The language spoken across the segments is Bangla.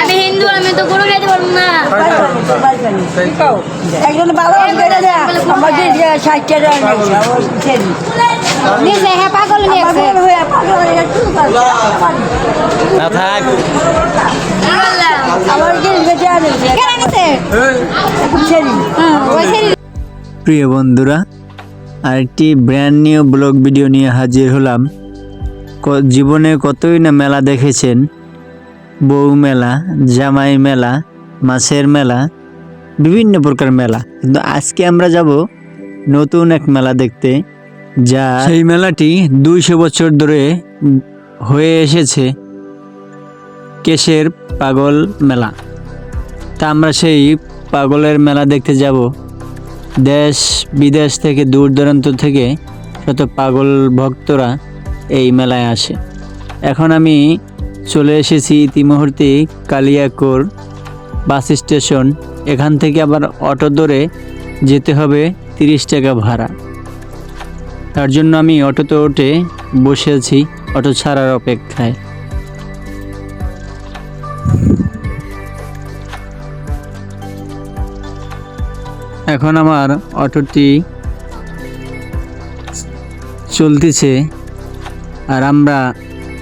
আমি হিন্দু আমি তো গরু খাইতে পারব না। একজন ভালো আমাদের হ্যাঁ পাগল নিয়ে পাগল হয়ে পাগল হয়ে একটু না থাক। প্রিয় বন্ধুরা আরেকটি ব্র্যান্ড নিউ ব্লগ ভিডিও নিয়ে হাজির হলাম। জীবনে কতই না মেলা দেখেছেন বউ মেলা, জামাই মেলা, মাছের মেলা, বিভিন্ন প্রকার মেলা। কিন্তু আজকে আমরা যাব নতুন এক মেলা দেখতে, যা সেই মেলাটি দুইশো বছর ধরে হয়ে এসেছে কেশের পাগল মেলা। তা আমরা সেই পাগলের মেলা দেখতে যাব। দেশ বিদেশ থেকে, দূর দূরান্ত থেকে শত পাগল ভক্তরা এই মেলায় আসে। এখন আমি চলে এসেছি ইতিমুহূর্তে কালিয়াকোর বাস স্টেশন। এখান থেকে আবার অটো ধরে যেতে হবে তিরিশ টাকা ভাড়া। তার জন্য আমি অটোতে উঠে বসে আছি অটো ছাড়ার অপেক্ষায়। এখন আমার অটোটি চলতেছে আর আমরা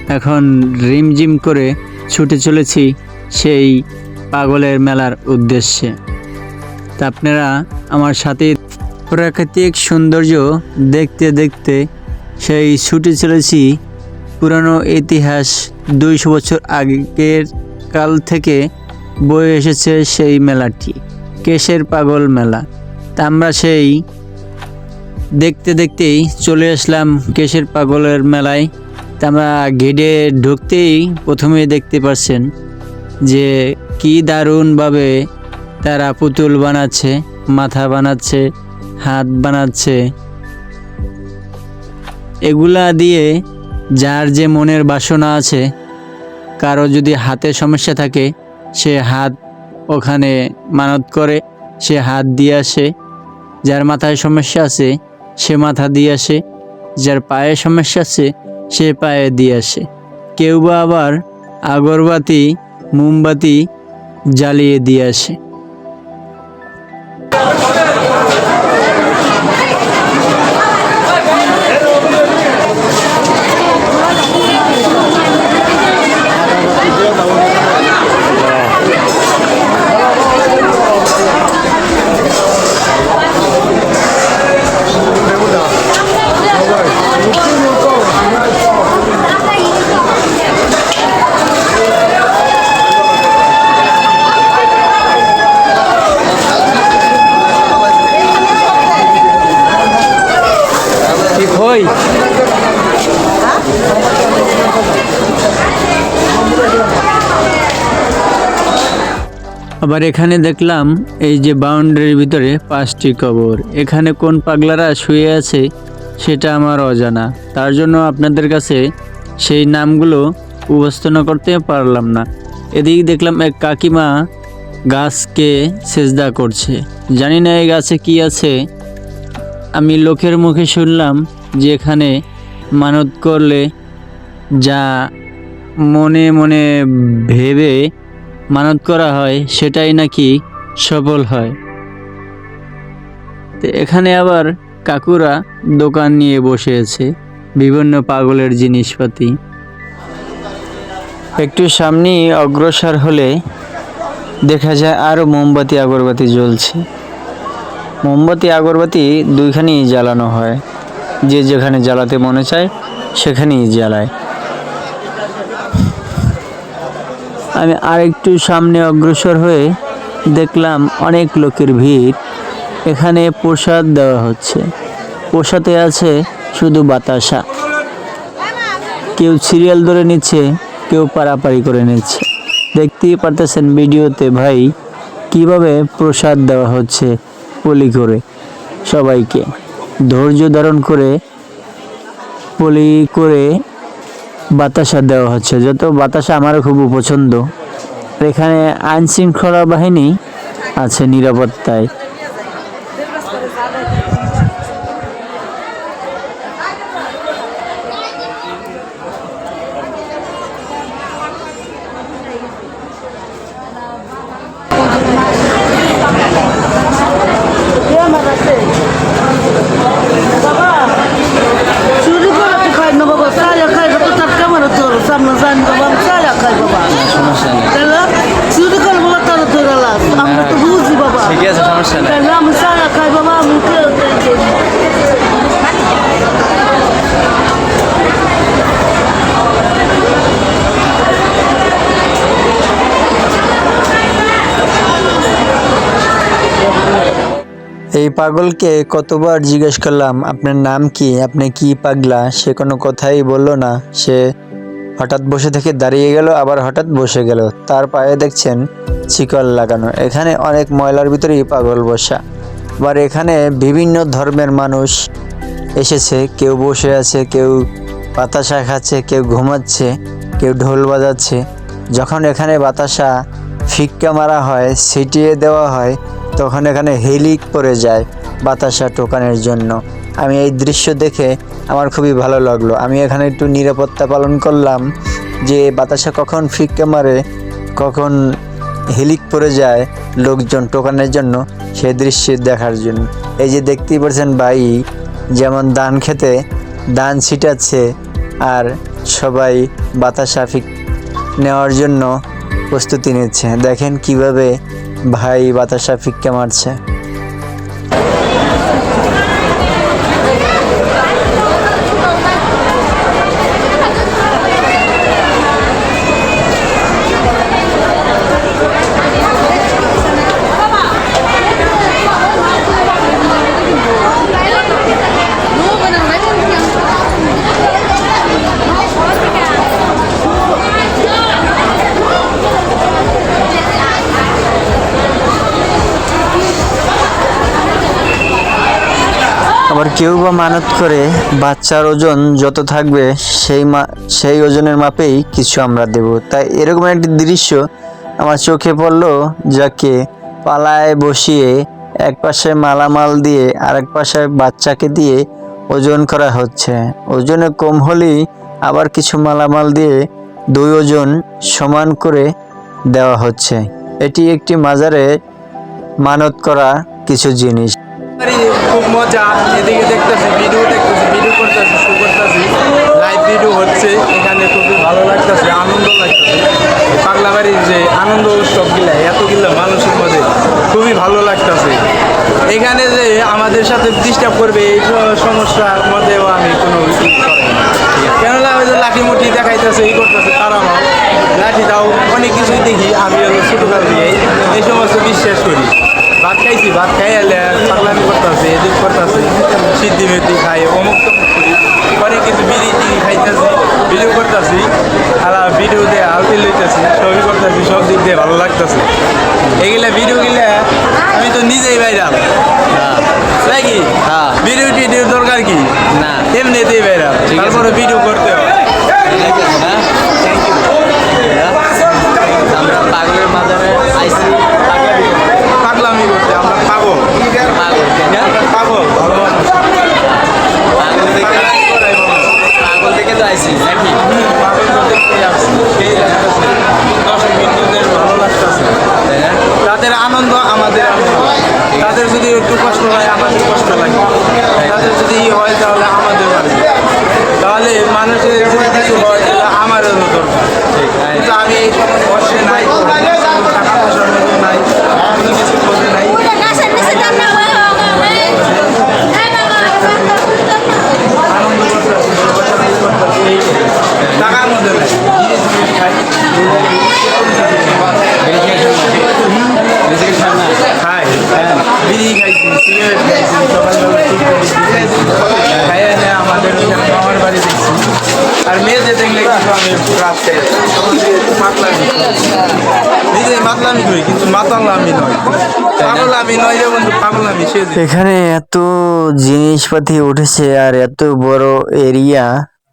এখন রিমঝিম করে ছুটে চলেছি সেই পাগলের মেলার উদ্দেশ্যে। তা আপনারা আমার সাথে প্রাকৃতিক সৌন্দর্য দেখতে দেখতে সেই ছুটে চলেছি পুরানো ইতিহাস দুইশো বছর আগের কাল থেকে বয়ে এসেছে সেই মেলাটি, কেশের পাগল মেলা। তা আমরা সেই দেখতে দেখতেই চলে আসলাম কেশের পাগলের মেলায়। তা আমরা গেটে ঢুকতেই প্রথমে দেখতে পাচ্ছেন যে কি দারুণভাবে তারা পুতুল বানাচ্ছে, মাথা বানাচ্ছে, হাত বানাচ্ছে। এগুলা দিয়ে যার যে মনের বাসনা আছে, কারও যদি হাতে সমস্যা থাকে, সে হাত ওখানে মানত করে, সে হাত দিয়ে আসে। যার মাথায় সমস্যা আছে, সে মাথা দিয়ে আসে। যার পায়ে সমস্যা আছে সে পায়ে দিয়ে আসে। কেউ বা আবার আগরবাতি মোমবাতি জ্বালিয়ে দিয়ে আসে। আবার এখানে দেখলাম এই যে বাউন্ডারির ভিতরে পাঁচটি কবর। এখানে কোন পাগলারা শুয়ে আছে সেটা আমার অজানা। তার জন্য আপনাদের কাছে সেই নামগুলো উপস্থাপনা করতে পারলাম না। এদিক দেখলাম এক কাকিমা গাছকে সেজদা করছে। জানি না এই গাছে কি আছে। আমি লোকের মুখে শুনলাম যে এখানে মানত করলে যা মনে মনে ভেবে মানত করা হয়, সেটাই নাকি সফল হয়। তো এখানে আবার কাকুরা দোকান নিয়ে বসে আছে বিভিন্ন পাগলের জিনিসপাতি। একটু সামনে অগ্রসর হলে দেখা যায় আরও মোমবাতি, আগরবাতি জ্বলছে। মোমবাতি, আগরবাতি দুইখানেই জ্বালানো হয়। যে যেখানে জ্বালাতে মনে চায়, সেখানেই জ্বালায়। আমি আরেকটু সামনে অগ্রসর হয়ে দেখলাম অনেক লোকের ভিড়। এখানে প্রসাদ দেওয়া হচ্ছে। প্রসাদে আছে শুধু বাতাসা। কেউ সিরিয়াল ধরে নিচ্ছে, কেউ পারাপারি করে নিচ্ছে। দেখতেই পারতেছেন ভিডিওতে, ভাই, কীভাবে প্রসাদ দেওয়া হচ্ছে পলি করে? সবাইকে। ধৈর্য ধারণ করে, পলি করে বাতাসা দেওয়া হচ্ছে। যত বাতাসা আমারও খুব পছন্দ। এখানে আইন শৃঙ্খলা বাহিনী আছে নিরাপত্তায় সামনে যান বাবা আমি চা খাই বাবা সমস্যা নেই তাহলে চুরি করে বলে তারা ধরে লাস আমরা তো বুঝি বাবা ঠিক আছে সমস্যা নেই তাহলে আমি চা খাই বাবা আমি কেউ এই পাগলকে কতবার জিজ্ঞেস করলাম, আপনার নাম কি? আপনি কি পাগলা? সে কোনো কথাই বলল না। সে হঠাৎ বসে থেকে দাঁড়িয়ে গেল, আবার হঠাৎ বসে গেল। তার পায়ে দেখছেন শিকল লাগানো। এখানে অনেক ময়লার ভিতরেই পাগল বসা। আবার এখানে বিভিন্ন ধর্মের মানুষ এসেছে। কেউ বসে আছে, কেউ বাতাসা খাচ্ছে, কেউ ঘুমাচ্ছে, কেউ ঢোল বাজাচ্ছে। যখন এখানে বাতাসা ফিক্কা মারা হয়, ছিটিয়ে দেওয়া হয় তখন এখানে হেলিক পড়ে যায় বাতাসা টোকানের জন্য। আমি এই দৃশ্য দেখে আমার খুবই ভালো লাগল। আমি এখানে একটু নিরাপত্তা পালন করলাম যে বাতাসা কখন ফিক্কা মারে, কখন হেলিক পড়ে যায় লোকজন টোকানের জন্য সেই দৃশ্য দেখার জন্য। এই যে দেখতেই পাচ্ছেন ভাই, যেমন ধান খেতে ধান ছিটাচ্ছে আর সবাই বাতাসা ফিক নেওয়ার জন্য প্রস্তুতি নিচ্ছে। দেখেন কীভাবে ভাই বাতাসা ফিক্কা মারছে। কেউ বা মানত করে বাচ্চার ওজন যত থাকবে, সেই মা সেই ওজনের মাপেই কিছু আমরা দেব। তাই এরকম একটি দৃশ্য আমার চোখে পড়ল, যাকে পালায় বসিয়ে এক পাশে মালামাল দিয়ে আরেক পাশে বাচ্চাকে দিয়ে ওজন করা হচ্ছে। ওজনে কম হলেই আবার কিছু মালামাল দিয়ে দুই ওজন সমান করে দেওয়া হচ্ছে। এটি একটি মাজারে মানত করা কিছু জিনিস। খুব মজা। এদিকে দেখতেছি, ভিডিও দেখতেছি, ভিডিও করতেছি শো করতেছি। লাইভ ভিডিও হচ্ছে। এখানে খুবই ভালো লাগতেছে, আনন্দ লাগতেছে। পাগলা বাড়ির যে আনন্দ উৎসব গিলা এতগুলো মানুষের মধ্যে খুবই ভালো লাগতেছে। এখানে যে আমাদের সাথে ডিস্টার্ব করবে, এই সমস্যার মধ্যেও আমি কোনো কেননা ওই যে লাঠি মুঠি দেখাইতেছে এই করতেছে তারা আমার। লাঠি দাও অনেক কিছুই দেখি আমি ছোটোকাল দিয়ে এই সমস্ত বিশ্বাস করি। ভাত খাইছি ভাত খাই এলে পাগলামি করতেছে এদিক করতেছে সিদ্ধি মেথি খাই অমুক তমুক করি। অনেক কিছু বিড়ি টিড়ি খাইতেছি ভিডিও করতেছি আর ভিডিও দিয়ে আলতি লইতেছি ছবি করতেছি সব দিক দিয়ে ভালো লাগতেছে। এগুলা ভিডিও গিলা আমি তো নিজেই ভাইরাল। হ্যাঁ। ভিডিও টিডিওর দরকার কি? না। এমনিতেই ভাইরাল। তারপরে ভিডিও করতে হয় আমরা পাগলের আইসি আমরা পাগল। পাগল। পাগল থেকে তো আইসি নাকি। তাদের আনন্দ আমাদের আনন্দ। তাদের যদি একটু কষ্ট হয় আমাদের কষ্ট লাগে। তাদের যদি হয় তাহলে এখানে এত জিনিসপাতি উঠেছে আর এত বড় এরিয়া,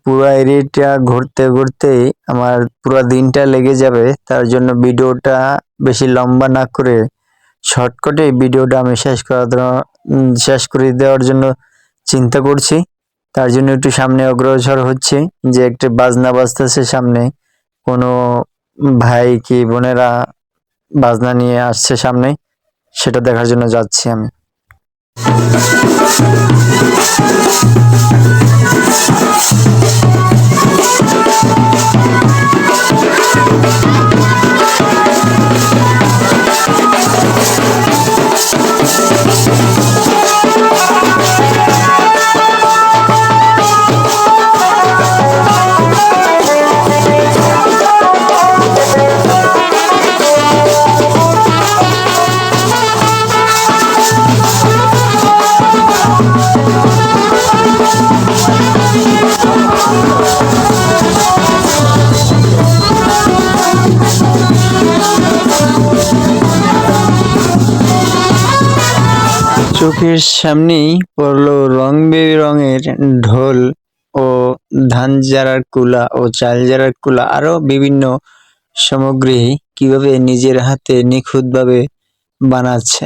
পুরো এরিয়াটা ঘুরতে ঘুরতে আমার পুরো দিনটা লেগে যাবে। তার জন্য ভিডিওটা বেশি লম্বা না করে শর্টকাটে ভিডিওটা আমি শেষ করার শেষ করে দেওয়ার জন্য চিন্তা করছি। তার জন্য একটু সামনে অগ্রসর হচ্ছে যে একটা বাজনা বাজতেছে সামনে। কোনো ভাই কি বোনেরা বাজনা নিয়ে আসছে সামনে, সেটা দেখার জন্য যাচ্ছি আমি। চোখের সামনেই পড়ল রং বেরঙের ঢোল ও ধান জারার কুলা ও চাল জারার কুলা। আরও বিভিন্ন সামগ্রী কীভাবে নিজের হাতে নিখুঁতভাবে বানাচ্ছে?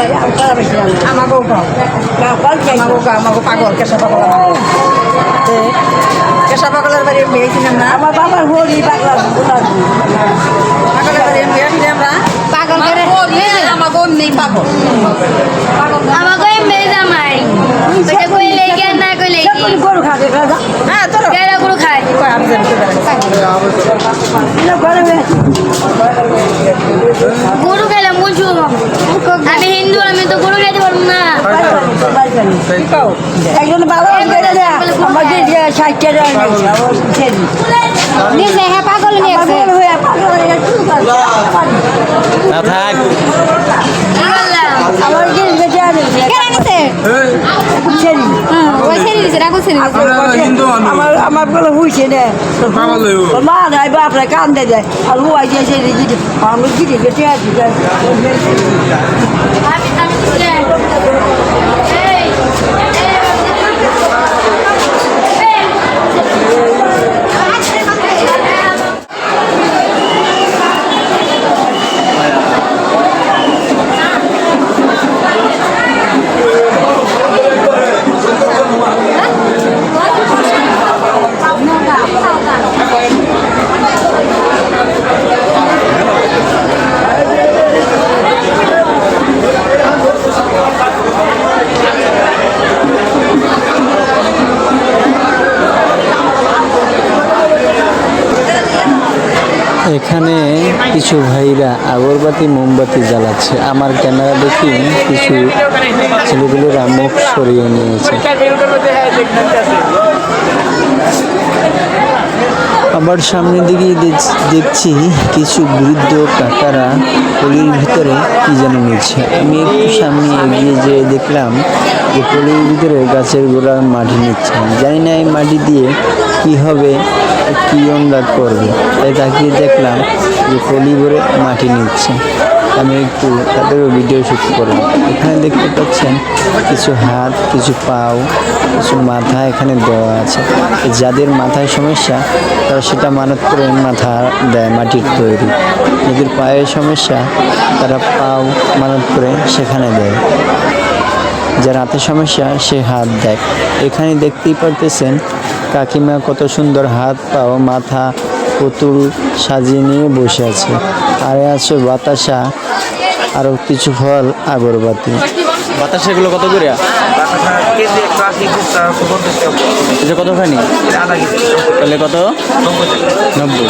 আমাকেও গাও আমাকেও গাও আমাকে পাগল কেশা পাগল কেসা পাগলের বাড়ি আমি গেছিলাম না। আমার বাবার হরি পাগল পাগলের বাড়ি গেছিলাম না। পাগল করে আমাকে নেই পাগল আমাকে এমনি জামাই কি কি গরু খাবে হ্যাঁ চলো গরু খায়? আমি গরু খেলে মুছু আমি হিন্দু আমি তো গরু খাইতে পারব না। একজন বাবা করে ষাট টাকা নিছে হ্যাঁ পাগল নিয়ে গেছে। পাগল গেছে না। থাক। আমার জিনিস বেঁচে আছে কেন নিছে ছেড়ি ছেড়ে দিছে রাখো ছেড়ে দিছে আমার আমার বলে হইছে না। মা নাই বাপরে কান্দে দেয়। আর হুয়াই যে ছেড়ে দিতে আমি গিরে গেছে আছি আমি আমি এখানে কিছু ভাইরা আগরবাতি, মোমবাতি জ্বালাচ্ছে। আমার ক্যামেরা দেখি কিছু ছেলেগুলোরা মুখ সরিয়ে নিয়েছে। আবার সামনের দিকে দেখ- দেখছি কিছু বৃদ্ধ কাকারা পলির ভিতরে কি যেন নিচ্ছে। আমি একটু সামনে এগিয়ে যেয়ে দেখলাম যে পলির ভিতরে গাছের গোড়ার মাটি নিচ্ছে। জানি না এই মাটি দিয়ে কি হবে, কি ওনরা করবে? তাই তাকিয়ে দেখলাম যে কলি ভরে মাটি নিচ্ছে। আমি একটু তাদেরও ভিডিও শুট করলাম। এখানে দেখতে পাচ্ছেন কিছু হাত, কিছু পাও, কিছু মাথা এখানে দেওয়া আছে। যাদের মাথায় সমস্যা, তারা সেটা মানত করে মাথা দেয়, মাটির তৈরি। যাদের পায়ের সমস্যা, তারা পাও মানত করে সেখানে দেয়। যার হাতে সমস্যা, সে হাত দেয়। এখানে দেখতেই পারতেছেন কাকিমা কত সুন্দর হাত পা ও মাথা পুতুল সাজিয়ে নিয়ে বসে আছে। আরে আছে বাতাসা আরও কিছু ফল আগরবাতি। বাতাসা এগুলো কত করে? এটা কতখানি? তাহলে কত? নব্বই।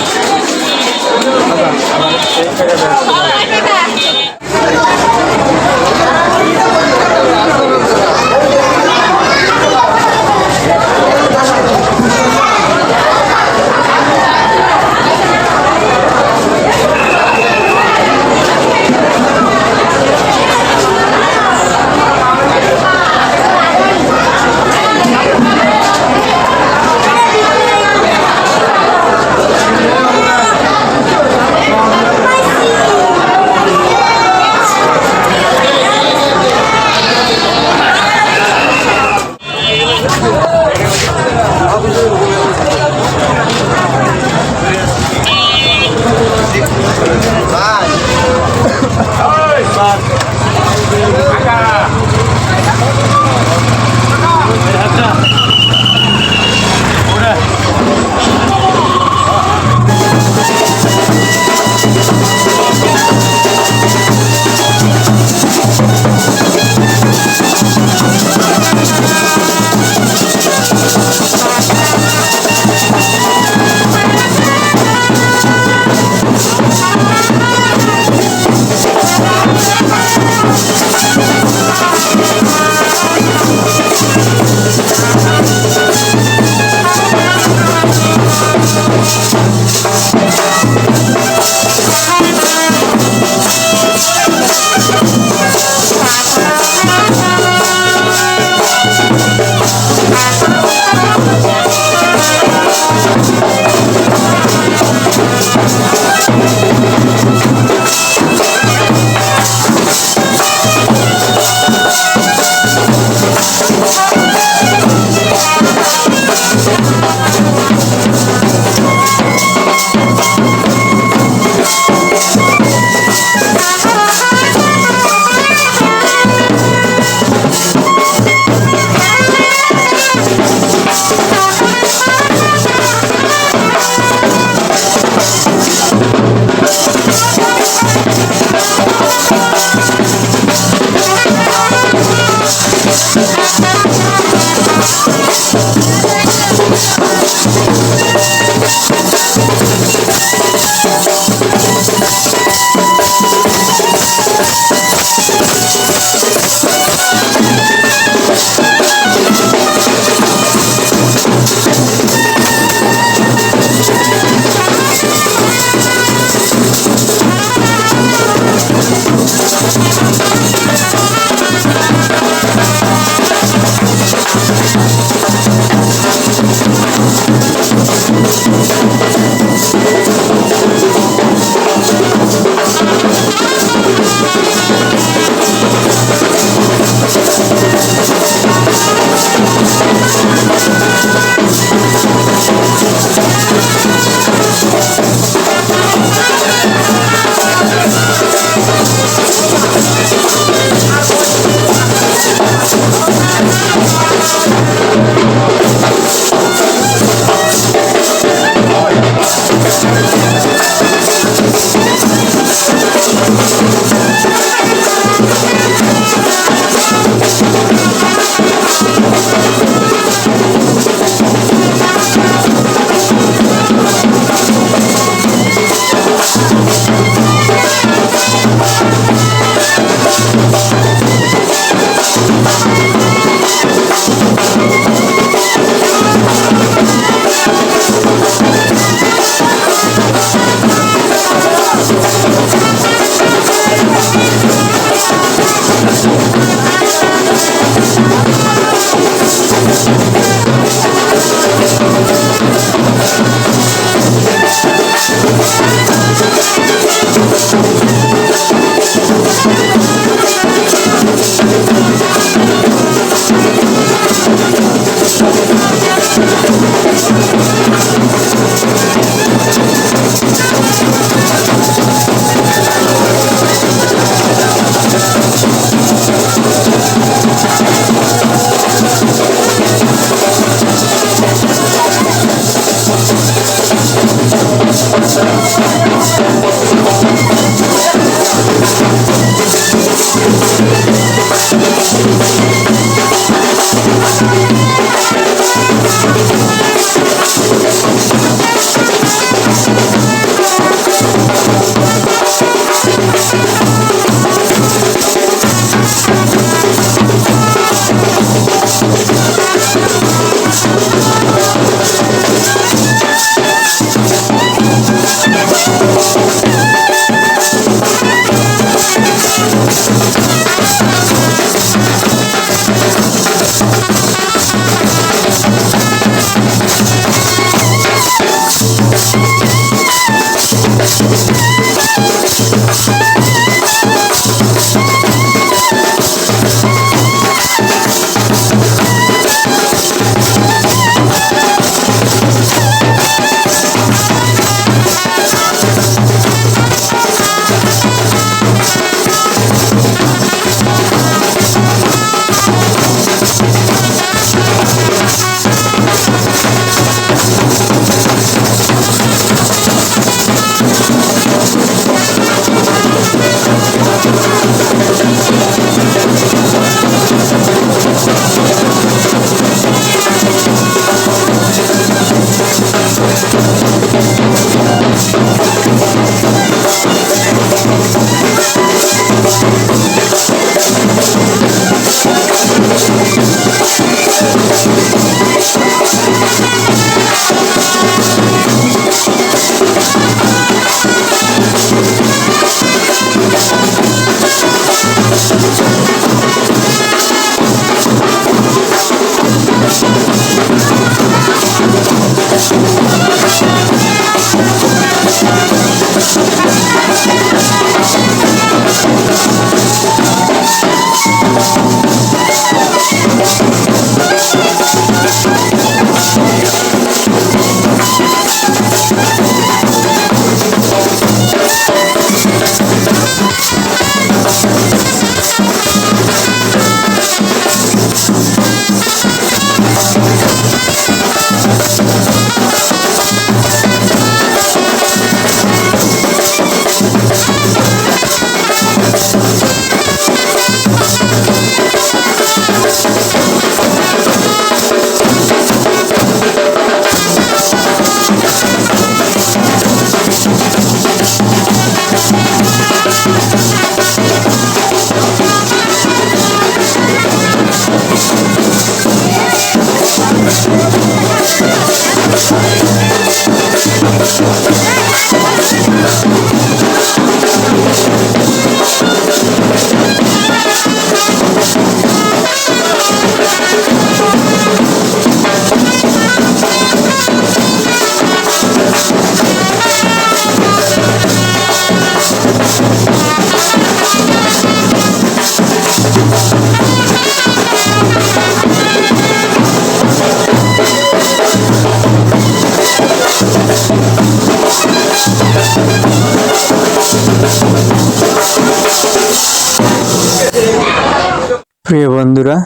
প্রিয় বন্ধুরা,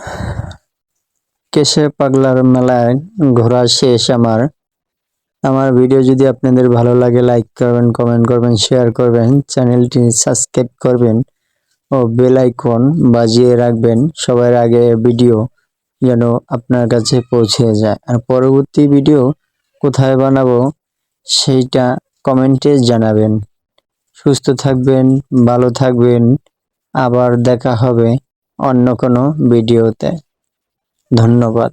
কেশে পাগলার মেলায় ঘোরা শেষ আমার। আমার ভিডিও যদি আপনাদের ভালো লাগে লাইক করবেন কমেন্ট করবেন শেয়ার করবেন চ্যানেলটি সাবস্ক্রাইব করবেন ও বেল আইকন বাজিয়ে রাখবেন সবার আগে ভিডিও যেন আপনার কাছে পৌঁছে যায়। আর পরবর্তী ভিডিও কোথায় বানাবো সেইটা কমেন্টে জানাবেন। সুস্থ থাকবেন, ভালো থাকবেন। আবার দেখা হবে অন্য কোনো ভিডিওতে। ধন্যবাদ।